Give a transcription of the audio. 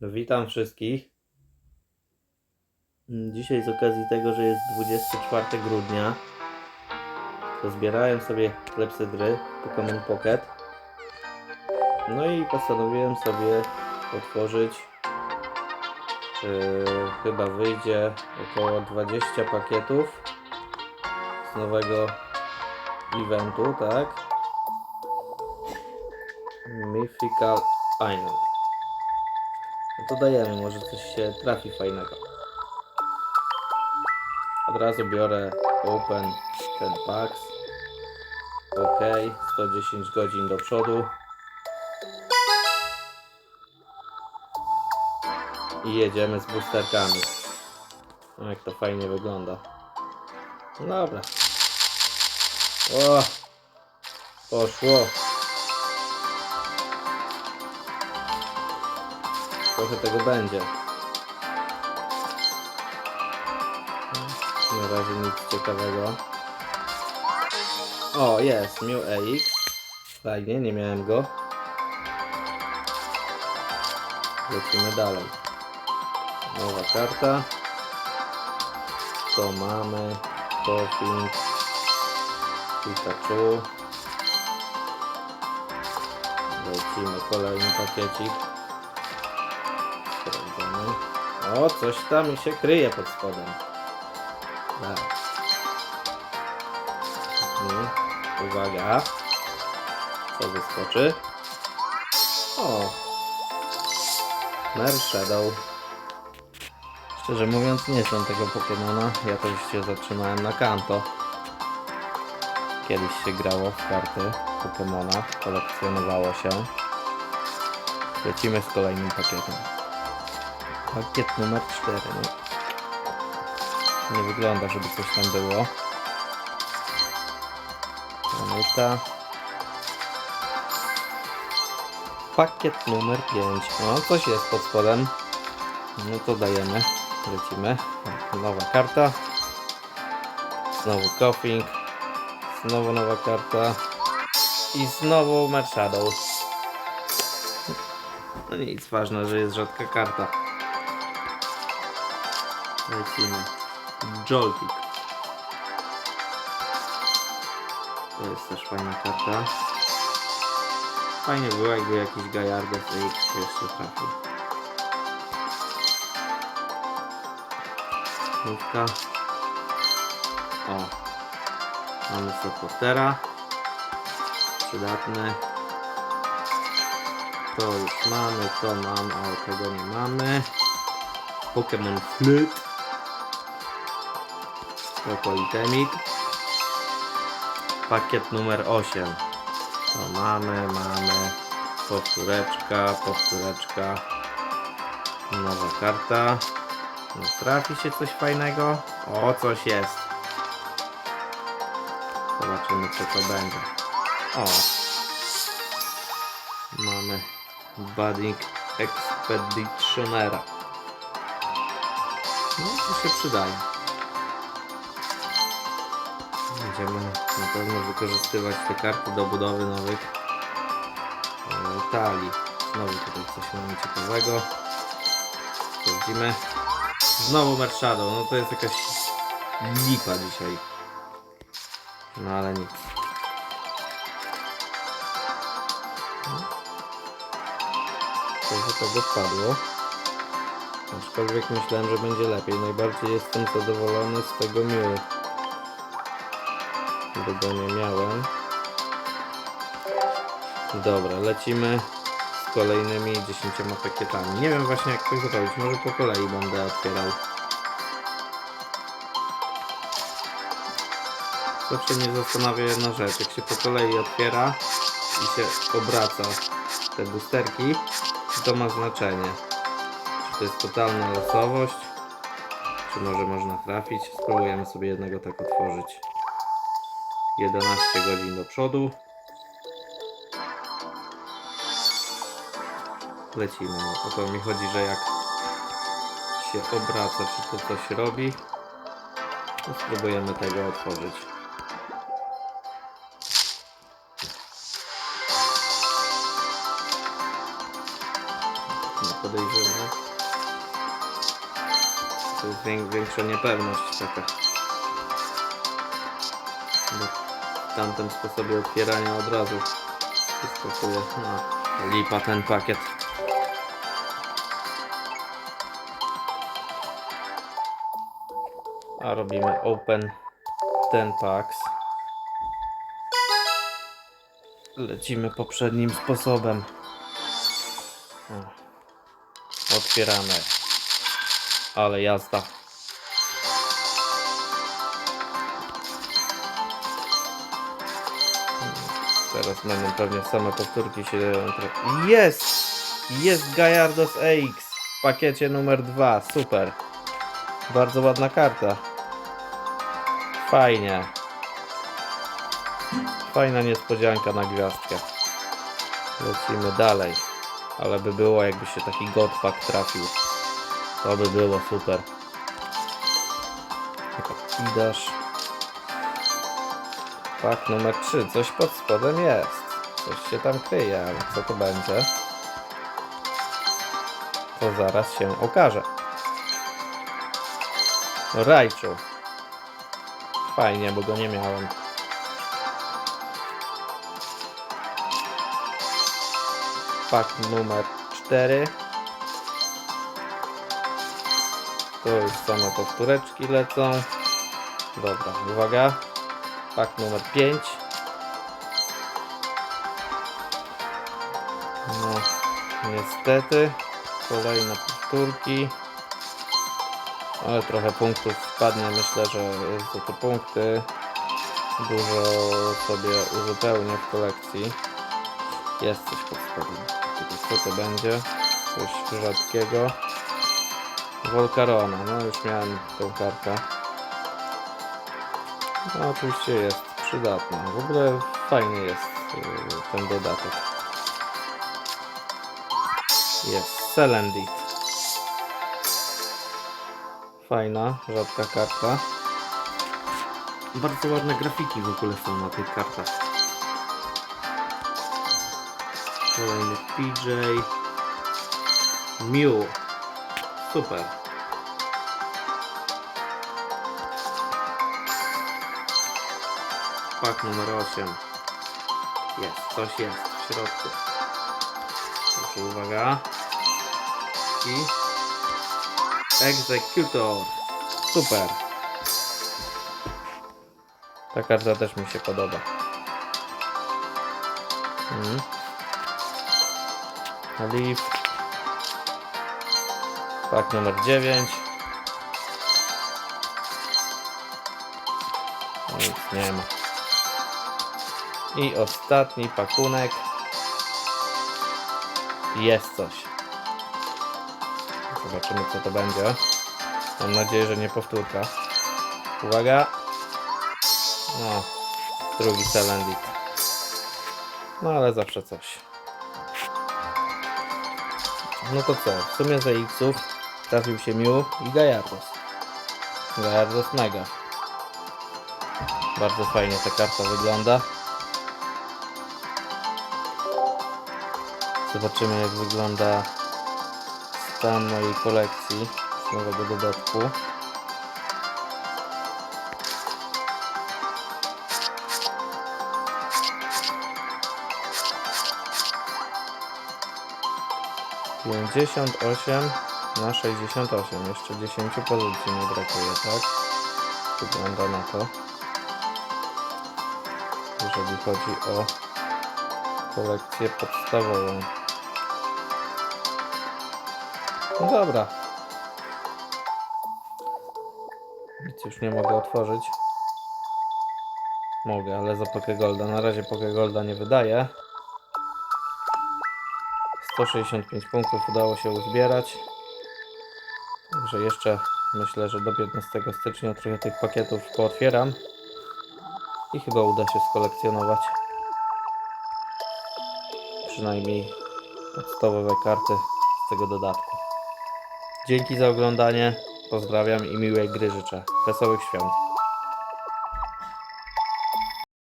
Witam wszystkich. Mm, Dzisiaj z okazji tego, że jest 24 grudnia, to zbierałem sobie klepsydry Pokémon Pocket. No i postanowiłem sobie otworzyć. Yy, chyba wyjdzie około 20 pakietów z nowego eventu, tak? Mythical Island. No to dajemy, może coś się trafi fajnego. Od razu biorę Open ten Packs. Ok, 110 godzin do przodu. I jedziemy z boosterkami. No jak to fajnie wygląda. No dobra. O! Poszło. Trochę tego będzie. Na razie nic ciekawego. O, jest, Mew EX. Fajnie, nie miałem go. Lecimy dalej. Nowa karta. To mamy. Koffing. Pikachu. Lecimy kolejny pakiecik. O, coś tam się kryje pod spodem. Tak. Mhm. Uwaga. Co wyskoczy? O! Mer Shadow. Szczerze mówiąc nie znam tego Pokemona. Ja to się zatrzymałem na Kanto. Kiedyś się grało w karty Pokemona. Kolekcjonowało się. Lecimy z kolejnym pakietem. Pakiet numer 4. No. Nie wygląda, żeby coś tam było. Minuta. Pakiet numer 5. No, coś jest pod spodem. No to dajemy. Lecimy. Nowa karta. Znowu Coughing. Znowu nowa karta. I znowu Mad Shadow. No nic, ważne, że jest rzadka karta. Lecimy. Joltik. To jest też fajna karta. Fajnie było, jakby jakiś Gajardo z X się jeszcze trafił. Nówka. O. Mamy supportera. Przydatny. To już mamy, to mam, a tego nie mamy. Pokémon Flute. Oko itemik. Pakiet numer 8. To mamy, mamy. Powtóreczka, powtóreczka. Nowa karta. No, trafi się coś fajnego? O, coś jest. Zobaczymy, co to będzie. O. Mamy Budding Expeditionera. No, to się przydaje. Będziemy na pewno wykorzystywać te karty do budowy nowych e, talii. Znowu tutaj coś mamy ciekawego. Sprawdzimy. Znowu Mad Shadow. No to jest jakaś lipa dzisiaj. No ale nic. Trochę tego wpadło. Aczkolwiek myślałem, że będzie lepiej. Najbardziej jestem zadowolony z tego Mew. Bo go nie miałem. Dobra, lecimy z kolejnymi 10 pakietami. Nie wiem właśnie jak to zrobić. Może po kolei będę otwierał. Zawsze mnie zastanawia jedna rzecz. Jak się po kolei otwiera i się obraca te boosterki, czy to ma znaczenie? Czy to jest totalna losowość? Czy może można trafić? Spróbujemy sobie jednego tak otworzyć. 11 godzin do przodu. Lecimy. No, o to mi chodzi, że jak się obraca, czy to coś robi, to spróbujemy tego otworzyć. Nie podejrzewam. To jest wię- większa niepewność taka. W tamtym sposobie otwierania od razu wyskakuje. No, lipa ten pakiet. A robimy open ten packs. Lecimy poprzednim sposobem. Otwieramy. Ale jazda. Teraz będą pewnie same powtórki się Jest! Jest Gallardos EX w pakiecie numer 2. Super. Bardzo ładna karta. Fajnie. Fajna niespodzianka na gwiazdkę. Lecimy dalej. Ale by było jakby się taki godpak trafił. To by było super. Idasz. Pak numer 3. Coś pod spodem jest. Coś się tam kryje, ale co to będzie? To zaraz się okaże. Rajczu. Fajnie, bo go nie miałem. Pak numer 4. Tu już same powtóreczki lecą. Dobra, uwaga. Pak numer 5. No, niestety. Kolejne powtórki. Ale trochę punktów wpadnie. Myślę, że za te punkty dużo sobie uzupełnię w kolekcji. Jest coś pod spodem. Tylko Co to będzie? Coś rzadkiego. Volcarona. No już miałem tą kartę. No oczywiście jest przydatna. W ogóle fajny jest yy, ten dodatek. Jest Selendit. Fajna, rzadka karta. Bardzo ładne grafiki w ogóle są na tych kartach. Kolejny PJ. Mew. Super. Pak numer 8. Jest, coś jest w środku. Proszę uwaga. I Executor. Super. Ta karta też mi się podoba. Mhm. Leaf. Pak numer 9. Nic nie ma. I ostatni pakunek. Jest coś. Zobaczymy co to będzie. Mam nadzieję, że nie powtórka. Uwaga. No, drugi Selendit. No ale zawsze coś. No to co? W sumie za X-ów trafił się Mew i Gallardos. Gallardos Mega. Bardzo fajnie ta karta wygląda. Zobaczymy jak wygląda stan mojej kolekcji z nowego dodatku. Pięćdziesiąt osiem na sześćdziesiąt osiem. Jeszcze 10 pozycji mi brakuje, tak? Wygląda na to. Jeżeli chodzi o kolekcję podstawową. No dobra. Nic już nie mogę otworzyć. Mogę, ale za Pokegolda. Na razie Pokegolda nie wydaję. 165 punktów udało się uzbierać. Także jeszcze myślę, że do 15 stycznia trochę tych pakietów pootwieram. I chyba uda się skolekcjonować. Przynajmniej podstawowe karty z tego dodatku. Dzięki za oglądanie. Pozdrawiam i miłej gry życzę. Wesołych świąt.